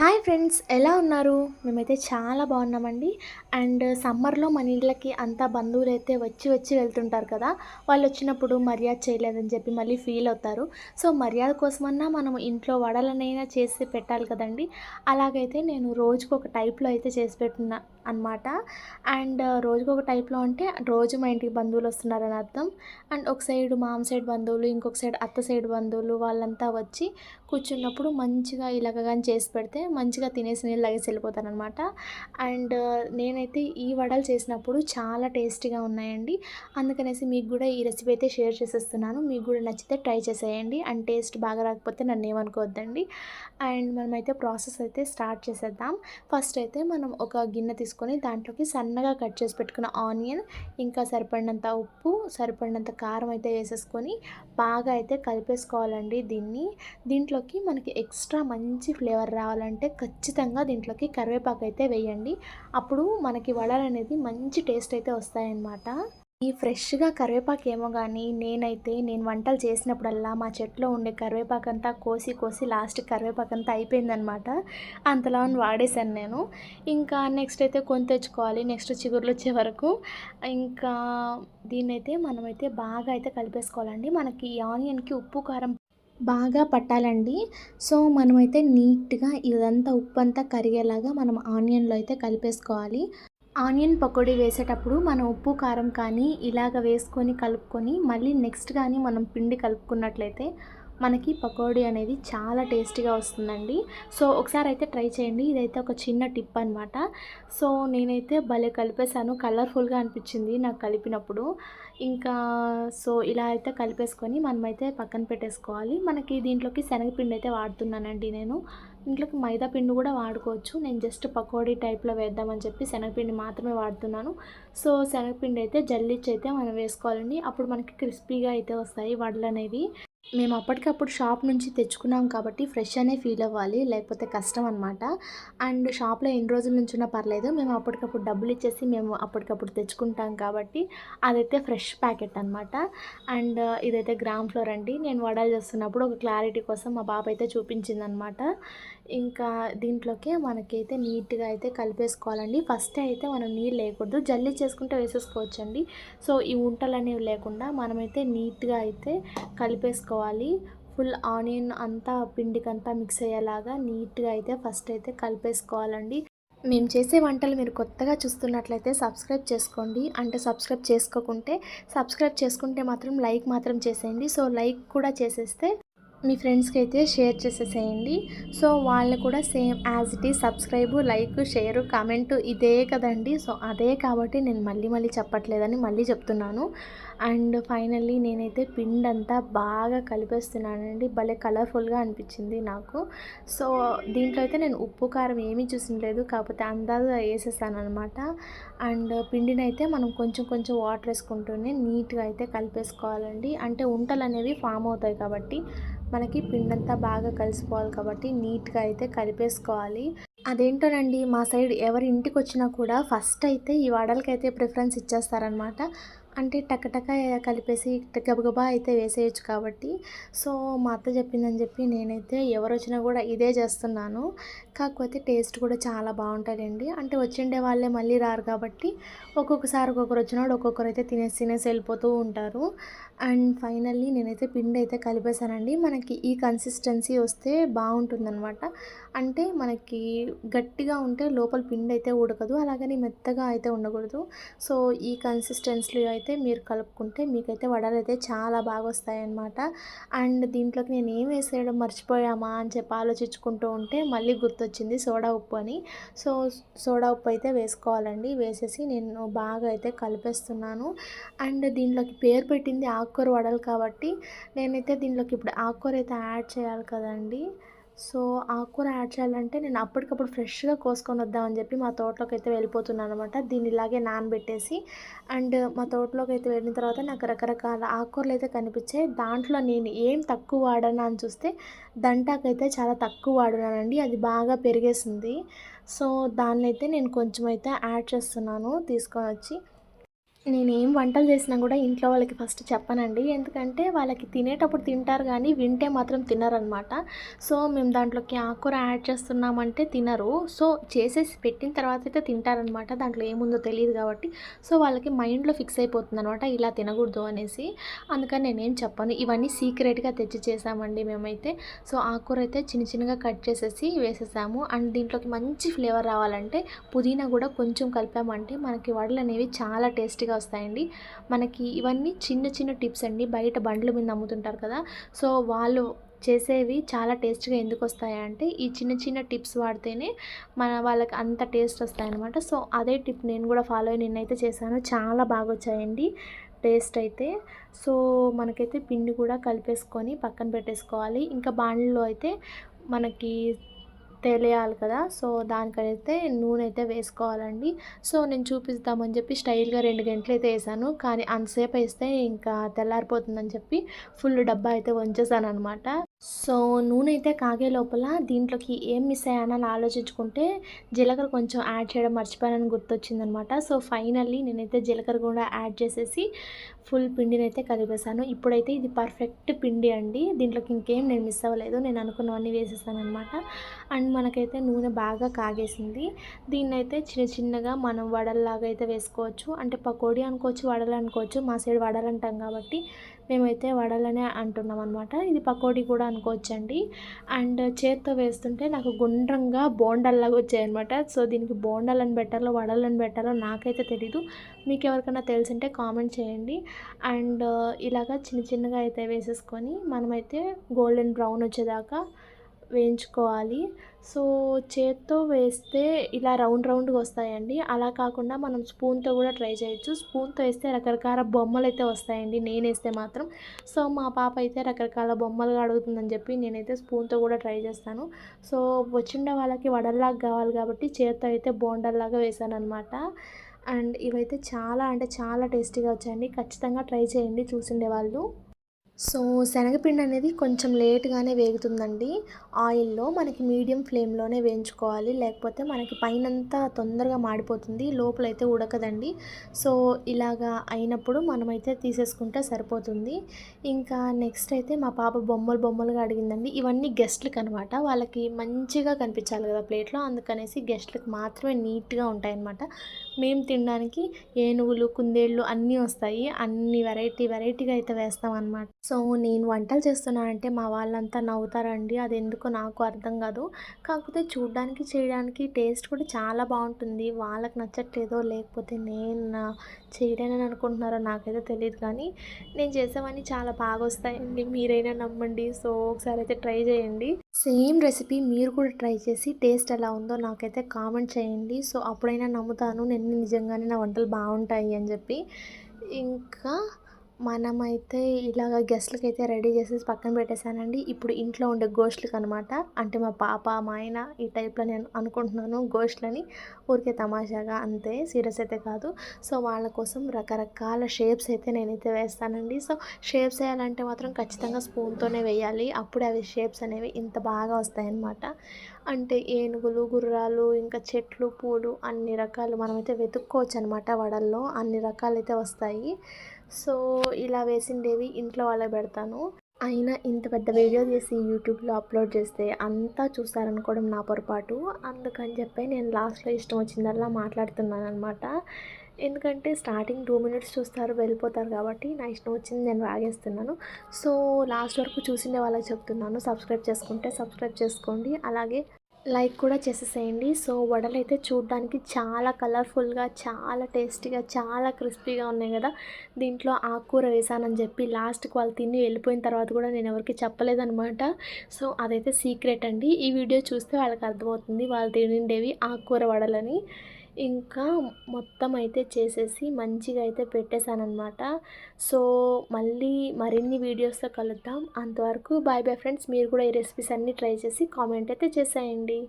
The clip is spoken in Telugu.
హాయ్ ఫ్రెండ్స్ ఎలా ఉన్నారు? మేమైతే చాలా బాగున్నామండి. అండ్ సమ్మర్లో మన ఇళ్ళకి అంతా బంధువులు అయితే వచ్చి వచ్చి వెళ్తుంటారు కదా వాళ్ళు వచ్చినప్పుడు మర్యాద చేయలేదని చెప్పి మళ్ళీ ఫీల్ అవుతారు. సో మర్యాద కోసమన్నా మనం ఇంట్లో వడలనైనా చేసి పెట్టాలి కదండి. అలాగైతే నేను రోజుకు ఒక టైప్లో అయితే చేసి పెట్టున్నా అనమాట అండ్ రోజుకు ఒక టైప్లో అంటే రోజు మా ఇంటికి బంధువులు వస్తున్నారని అర్థం. అండ్ ఒక సైడ్ మామ సైడ్ బంధువులు ఇంకొక సైడ్ అత్త సైడ్ బంధువులు వాళ్ళంతా వచ్చి కూర్చున్నప్పుడు మంచిగా ఇలాగ కానీ చేసి పెడితే మంచిగా తినేసి నీళ్ళు తాగేసి వెళ్ళిపోతారనమాట అండ్ నేనైతే ఈ వడలు చేసినప్పుడు చాలా టేస్టీగా ఉన్నాయండి. అందుకనేసి మీకు కూడా ఈ రెసిపీ అయితే షేర్ చేసేస్తున్నాను. మీకు కూడా నచ్చితే ట్రై చేసేయండి. అండ్ టేస్ట్ బాగా రాకపోతే నన్ను ఏమనుకోవద్దండి. అండ్ మనమైతే ప్రాసెస్ అయితే స్టార్ట్ చేసేద్దాం. ఫస్ట్ అయితే మనం ఒక గిన్నె తీసుకొని దాంట్లోకి సన్నగా కట్ చేసి పెట్టుకున్న ఆనియన్ ఇంకా సరిపడినంత ఉప్పు సరిపడినంత కారం అయితే వేసేసుకొని బాగా అయితే కలిపేసుకోవాలండి దీన్ని. దీంట్లోకి మనకి ఎక్స్ట్రా మంచి ఫ్లేవర్ రావాలండి. రావాలంటే ఖచ్చితంగా దీంట్లోకి కరివేపాకు అయితే వేయండి. అప్పుడు మనకి వడలు అనేది మంచి టేస్ట్ అయితే వస్తాయన్నమాట. ఈ ఫ్రెష్గా కరివేపాకు ఏమో కానీ నేనైతే నేను వంటలు చేసినప్పుడల్లా మా చెట్లో ఉండే కరివేపాకు అంతా కోసి కోసి లాస్ట్ కరివేపాకు అంతా అయిపోయిందనమాట అంతలా వాడేశాను నేను. ఇంకా నెక్స్ట్ అయితే కొని తెచ్చుకోవాలి. నెక్స్ట్ చిగురులు వచ్చే వరకు. ఇంకా దీన్నైతే మనమైతే బాగా అయితే కలిపేసుకోవాలండి. మనకి ఆనియన్కి ఉప్పు కారం బాగా పట్టాలండి. సో మనమైతే నీట్గా ఇదంతా ఉప్పు అంతా కరిగేలాగా మనం ఆనియన్లో అయితే కలిపేసుకోవాలి. ఆనియన్ పకోడీ వేసేటప్పుడు మనం ఉప్పు కారం కానీ ఇలాగ వేసుకొని కలుపుకొని మళ్ళీ నెక్స్ట్ కానీ మనం పిండి కలుపుకున్నట్లయితే మనకి పకోడీ అనేది చాలా టేస్టీగా వస్తుందండి. సో ఒకసారి అయితే ట్రై చేయండి. ఇదైతే ఒక చిన్న టిప్ అనమాట సో నేనైతే భలే కలిపేశాను. కలర్ఫుల్గా అనిపించింది నాకు కలిపినప్పుడు. ఇంకా సో ఇలా అయితే కలిపేసుకొని మనమైతే పక్కన పెట్టేసుకోవాలి. మనకి దీంట్లోకి శనగపిండి అయితే వాడుతున్నానండి నేను. ఇంట్లోకి మైదా పిండి కూడా వాడుకోవచ్చు. నేను జస్ట్ పకోడీ టైప్లో వేద్దామని చెప్పి శనగపిండి మాత్రమే వాడుతున్నాను. సో శనగపిండి అయితే జల్లిచ్చి అయితే మనం వేసుకోవాలండి. అప్పుడు మనకి క్రిస్పీగా అయితే వస్తాయి వడలు అనేవి మేము అప్పటికప్పుడు షాప్ నుంచి తెచ్చుకున్నాం కాబట్టి ఫ్రెష్ అనే ఫీల్ అవ్వాలి లేకపోతే కష్టం అనమాట అండ్ షాప్లో ఎన్ని రోజుల నుంచి ఉన్నా పర్లేదు మేము అప్పటికప్పుడు డబ్బులు ఇచ్చేసి మేము అప్పటికప్పుడు తెచ్చుకుంటాం కాబట్టి అదైతే ఫ్రెష్ ప్యాకెట్ అనమాట అండ్ ఇదైతే గ్రామ్ ఫ్లోర్ అండి. నేను వడలు చేస్తున్నప్పుడు ఒక క్లారిటీ కోసం మా బాబు అయితే చూపించింది అనమాట ఇంకా దీంట్లోకి మనకైతే నీట్గా అయితే కలిపేసుకోవాలండి. ఫస్ట్ అయితే మనం నీళ్ళు లేకూడదు జల్లీ చేసుకుంటే వేసేసుకోవచ్చండి. సో ఈ ఉంటలు అనేవి లేకుండా మనమైతే నీట్గా అయితే కలిపేసుకోవాలి. ఫుల్ ఆనియన్ అంతా పిండికంతా మిక్స్ అయ్యేలాగా నీట్గా అయితే ఫస్ట్ అయితే కలిపేసుకోవాలండి. మేము చేసే వంటలు మీరు కొత్తగా చూస్తున్నట్లయితే సబ్స్క్రైబ్ చేసుకోండి. అంటే సబ్స్క్రైబ్ చేసుకోకుంటే సబ్స్క్రైబ్ చేసుకుంటే మాత్రం లైక్ మాత్రం చేసేయండి. సో లైక్ కూడా చేసేస్తే మీ ఫ్రెండ్స్కి అయితే షేర్ చేసేసేయండి. సో వాళ్ళు కూడా same as it is subscribe like share comment ఇదే కదండి. సో అదే కాబట్టి నేను మళ్ళీ మళ్ళీ చెప్పట్లేదని మళ్ళీ చెప్తున్నాను. అండ్ ఫైనల్లీ నేనైతే పిండి అంతా బాగా కలిపేస్తున్నానండి. భలే కలర్ఫుల్గా అనిపించింది నాకు. సో దీంట్లో అయితే నేను ఉప్పు కారం ఏమీ చూసిన కాకపోతే అందాజ వేసేసానమాట అండ్ పిండిని అయితే మనం కొంచెం కొంచెం వాటర్ వేసుకుంటూనే నీట్గా అయితే కలిపేసుకోవాలండి. అంటే ఉంటలు అనేవి ఫామ్ అవుతాయి కాబట్టి మనకి పిండంతా బాగా కలిసిపోవాలి కాబట్టి నీట్గా అయితే కలిపేసుకోవాలి. అదేంటోనండి మా సైడ్ ఎవరి ఇంటికి వచ్చినా కూడా ఫస్ట్ అయితే ఈ వడలకైతే ప్రిఫరెన్స్ ఇచ్చేస్తారనమాట అంటే టకటక కలిపేసి గబగబా అయితే వేసేయచ్చు కాబట్టి. సో మా అత్త చెప్పిందని చెప్పి నేనైతే ఎవరు వచ్చినా కూడా ఇదే చేస్తున్నాను. కాకపోతే టేస్ట్ కూడా చాలా బాగుంటుందండి. అంటే వచ్చిండే వాళ్ళే మళ్ళీ రారు కాబట్టి ఒక్కొక్కసారి ఒక్కొక్కరు వచ్చినప్పుడు ఒక్కొక్కరు అయితే తినేసి తినేసి వెళ్ళిపోతూ ఉంటారు. అండ్ ఫైనల్లీ నేనైతే పిండి అయితే కలిపేశానండి. మనకి ఈ కన్సిస్టెన్సీ వస్తే బాగుంటుందన్నమాట. అంటే మనకి గట్టిగా ఉంటే లోపల పిండి అయితే ఉడకదు. అలాగని మెత్తగా అయితే ఉండకూడదు. సో ఈ కన్సిస్టెన్సీ అయితే మీరు కలుపుకుంటే మీకైతే వడలు అయితే చాలా బాగా వస్తాయన్నమాట. అండ్ దీంట్లోకి నేను ఏం వేసేయడం మర్చిపోయామా అని చెప్పి ఆలోచించుకుంటూ ఉంటే మళ్ళీ గుర్తొచ్చింది సోడా ఉప్పు అని. సో సోడా ఉప్పు అయితే వేసుకోవాలండి. వేసేసి నేను బాగా అయితే కలిపేస్తున్నాను. అండ్ దీంట్లోకి పేరు పెట్టింది ఆకుకూర వడలు కాబట్టి నేనైతే దీంట్లోకి ఇప్పుడు ఆకుకూర అయితే యాడ్ చేయాలి కదండి. సో ఆకుకూర యాడ్ చేయాలంటే నేను అప్పటికప్పుడు ఫ్రెష్గా కోసుకొని వద్దామని చెప్పి మా తోటలోకి అయితే వెళ్ళిపోతున్నాను అనమాట దీన్ని ఇలాగే నానబెట్టేసి అండ్ మా తోటలోకి అయితే వెళ్ళిన తర్వాత నాకు రకరకాల ఆకుకూరలు అయితే కనిపించాయి. దాంట్లో నేను ఏం తక్కువ వాడాను అని చూస్తే దంటాకైతే చాలా తక్కువ వాడినానండి. అది బాగా పెరిగేసింది. సో దాన్నైతే నేను కొంచెం అయితే యాడ్ చేస్తున్నాను తీసుకొని వచ్చి నేనేం వంటలు చేసినా కూడా ఇంట్లో వాళ్ళకి ఫస్ట్ చెప్పనండి. ఎందుకంటే వాళ్ళకి తినేటప్పుడు తింటారు కానీ వింటే మాత్రం తినరనమాట. సో మేము దాంట్లోకి ఆకుకూర యాడ్ చేస్తున్నామంటే తినరు. సో చేసేసి పెట్టిన తర్వాత అయితే తింటారనమాట. దాంట్లో ఏముందో తెలియదు కాబట్టి. సో వాళ్ళకి మైండ్లో ఫిక్స్ అయిపోతుంది అనమాట ఇలా తినకూడదు అనేసి. అందుకని నేనేం చెప్పను. ఇవన్నీ సీక్రెట్గా తెచ్చి చేసామండి మేమైతే. సో ఆకుకూర అయితే చిన్న చిన్నగా కట్ చేసేసి వేసేసాము. అండ్ దీంట్లోకి మంచి ఫ్లేవర్ రావాలంటే పుదీనా కూడా కొంచెం కలిపామంటే మనకి వడలు అనేవి చాలా టేస్టీగా వస్తాయండి. మనకి ఇవన్నీ చిన్న చిన్న టిప్స్ అండి. బయట బండ్ల మీద అమ్ముతుంటారు కదా. సో వాళ్ళు చేసేవి చాలా టేస్ట్గా ఎందుకు వస్తాయంటే ఈ చిన్న చిన్న టిప్స్ వాడితేనే మన వాళ్ళకి అంత టేస్ట్ వస్తాయన్నమాట. సో అదే టిప్ నేను కూడా ఫాలో అయ్యి నిన్నైతే చేశాను. చాలా బాగా వచ్చాయండి టేస్ట్ అయితే. సో మనకైతే పిండి కూడా కలిపేసుకొని పక్కన పెట్టేసుకోవాలి. ఇంకా బాండ్లో అయితే మనకి తెలియాలి కదా. సో దానికైతే నూనె అయితే వేసుకోవాలండి. సో నేను చూపిస్తామని చెప్పి స్టైల్గా రెండు గంటలు అయితే వేసాను. కానీ అంతసేపు వేస్తే ఇంకా తెల్లారిపోతుందని చెప్పి ఫుల్ డబ్బా అయితే వంచేసాను అనమాట సో నూనె అయితే కాగే లోపల దీంట్లోకి ఏం మిస్ అయ్యానని ఆలోచించుకుంటే జీలకర్ర కొంచెం యాడ్ చేయడం మర్చిపోయానని గుర్తొచ్చిందనమాట సో ఫైనల్లీ నేనైతే జీలకర్ర కూడా యాడ్ చేసేసి ఫుల్ పిండిని అయితే కలిపేశాను. ఇప్పుడైతే ఇది పర్ఫెక్ట్ పిండి అండి. దీంట్లోకి ఇంకేం నేను మిస్ అవ్వలేదు. నేను అనుకున్నవన్నీ వేసేసాను అనమాట అండ్ మనకైతే నూనె బాగా కాగేసింది. దీన్ని అయితే చిన్న చిన్నగా మనం వడల్లాగా అయితే వేసుకోవచ్చు. అంటే పకోడీ అనుకోవచ్చు వడలు అనుకోవచ్చు. మా సైడ్ వడలు అంటాం కాబట్టి మేమైతే వడలనే అంటున్నాం అనమాట ఇది పకోడీ కూడా అనుకోవచ్చండి. అండ్ చేత్తో వేస్తుంటే నాకు గుండ్రంగా బోండల్లాగా వచ్చాయన్నమాట. సో దీనికి బోండాలని పెట్టాలో వడలని పెట్టాలో నాకైతే తెలీదు. మీకు ఎవరికైనా తెలిసింటే కామెంట్ చేయండి. అండ్ ఇలాగా చిన్న చిన్నగా అయితే వేసేసుకొని మనమైతే గోల్డెన్ బ్రౌన్ వచ్చేదాకా వేయించుకోవాలి. సో చేత్తో వేస్తే ఇలా రౌండ్ రౌండ్గా వస్తాయండి. అలా కాకుండా మనం స్పూన్తో కూడా ట్రై చేయొచ్చు. స్పూన్తో వేస్తే రకరకాల బొమ్మలు అయితే వస్తాయండి. నేను వేస్తే మాత్రం. సో మా పాప అయితే రకరకాల బొమ్మలుగా అడుగుతుందని చెప్పి నేనైతే స్పూన్తో కూడా ట్రై చేస్తాను. సో వచ్చిండే వాళ్ళకి వడల్లాగా కావాలి కాబట్టి చేత్తో అయితే బోండల్లాగా వేసాను అనమాట అండ్ ఇవైతే చాలా అంటే చాలా టేస్టీగా వచ్చాయండి. ఖచ్చితంగా ట్రై చేయండి చూసిండే వాళ్ళు సో శనగపిండి అనేది కొంచెం లేట్గానే వేగుతుందండి. ఆయిల్లో మనకి మీడియం ఫ్లేమ్లోనే వేయించుకోవాలి. లేకపోతే మనకి పైనంతా తొందరగా మాడిపోతుంది. లోపలైతే ఉడకదండి. సో ఇలాగా అయినప్పుడు మనమైతే తీసేసుకుంటే సరిపోతుంది. ఇంకా నెక్స్ట్ అయితే మా పాప బొమ్మలు బొమ్మలుగా అడిగిందండి. ఇవన్నీ గెస్ట్లకు అనమాట వాళ్ళకి మంచిగా కనిపించాలి కదా ప్లేట్లో. అందుకనేసి గెస్ట్లకు మాత్రమే నీట్గా ఉంటాయన్నమాట. మేము తినడానికి ఏనుగులు కుందేళ్ళు అన్నీ వస్తాయి. అన్ని వెరైటీ వెరైటీగా అయితే వేస్తాం అనమాట సో నేను వంటలు చేస్తున్నానంటే మా వాళ్ళంతా నవ్వుతారండి. అది ఎందుకో నాకు అర్థం కాదు. కాకపోతే చూడడానికి చేయడానికి టేస్ట్ కూడా చాలా బాగుంటుంది. వాళ్ళకి నచ్చట్లేదో లేకపోతే నేను చేయలేనని అనుకుంటున్నారో నాకైతే తెలియదు కానీ నేను చేసేవన్నీ చాలా బాగా వస్తాయండి మీరైనా నమ్మండి. సో ఒకసారి అయితే ట్రై చేయండి. సేమ్ రెసిపీ మీరు కూడా ట్రై చేసి టేస్ట్ ఎలా ఉందో నాకైతే కామెంట్ చేయండి. సో అప్పుడైనా నమ్ముతాను. నేను నిజంగానే నా వంటలు బాగుంటాయి అని చెప్పి. ఇంకా మనమైతే ఇలాగ గెస్ట్లకి అయితే రెడీ చేసేసి పక్కన పెట్టేశానండి. ఇప్పుడు ఇంట్లో ఉండే గోష్లకు అనమాట అంటే మా పాప మా ఆయన ఈ టైప్లో నేను అనుకుంటున్నాను గోష్లని ఊరికే తమాషాగా అంతే సీరియస్ అయితే కాదు. సో వాళ్ళ కోసం రకరకాల షేప్స్ అయితే నేనైతే వేస్తానండి. సో షేప్స్ వేయాలంటే మాత్రం ఖచ్చితంగా స్పూన్తోనే వేయాలి. అప్పుడే అవి షేప్స్ అనేవి ఇంత బాగా వస్తాయన్నమాట. అంటే ఏనుగులు గుర్రాలు ఇంకా చెట్లు పూలు అన్ని రకాలు మనమైతే వెతుక్కోవచ్చు అనమాట వడల్లో. అన్ని రకాలు అయితే వస్తాయి. సో ఇలా వేసిండేవి ఇంట్లో వాళ్ళకి పెడతాను. అయినా ఇంత పెద్ద వీడియో చేసి యూట్యూబ్లో అప్లోడ్ చేస్తే అంతా చూస్తారనుకోవడం నా పొరపాటు. అందుకని చెప్పి నేను లాస్ట్లో ఇష్టం వచ్చిందల్లా మాట్లాడుతున్నాను అనమాట ఎందుకంటే స్టార్టింగ్ టూ మినిట్స్ చూస్తారు వెళ్ళిపోతారు కాబట్టి నా ఇష్టం వచ్చింది నేను వాగేస్తున్నాను. సో లాస్ట్ వరకు చూసిండే వాళ్ళకి చెప్తున్నాను. సబ్స్క్రైబ్ చేసుకుంటే సబ్స్క్రైబ్ చేసుకోండి. అలాగే లైక్ కూడా చేసేసేయండి. సో వడలు అయితే చూడడానికి చాలా కలర్ఫుల్గా చాలా టేస్టీగా చాలా క్రిస్పీగా ఉన్నాయి కదా. దీంట్లో ఆకుకూర వేసానని చెప్పి లాస్ట్కి వాళ్ళు తిని వెళ్ళిపోయిన తర్వాత కూడా నేను ఎవరికి చెప్పలేదనమాట సో అదైతే సీక్రెట్ అండి. ఈ వీడియో చూస్తే వాళ్ళకి అర్థమవుతుంది వాళ్ళు తినిండేవి ఆకుకూర వడలని. ఇంకా మొత్తం అయితే చేసేసి మంచిగా అయితే పెట్టేశానమాట సో మళ్ళీ మరిన్ని వీడియోస్తో కలుద్దాం. అంతవరకు బాయ్ బాయ్ ఫ్రెండ్స్ మీరు కూడా ఈ రెసిపీస్ అన్నీ ట్రై చేసి కామెంట్ అయితే చేసేయండి.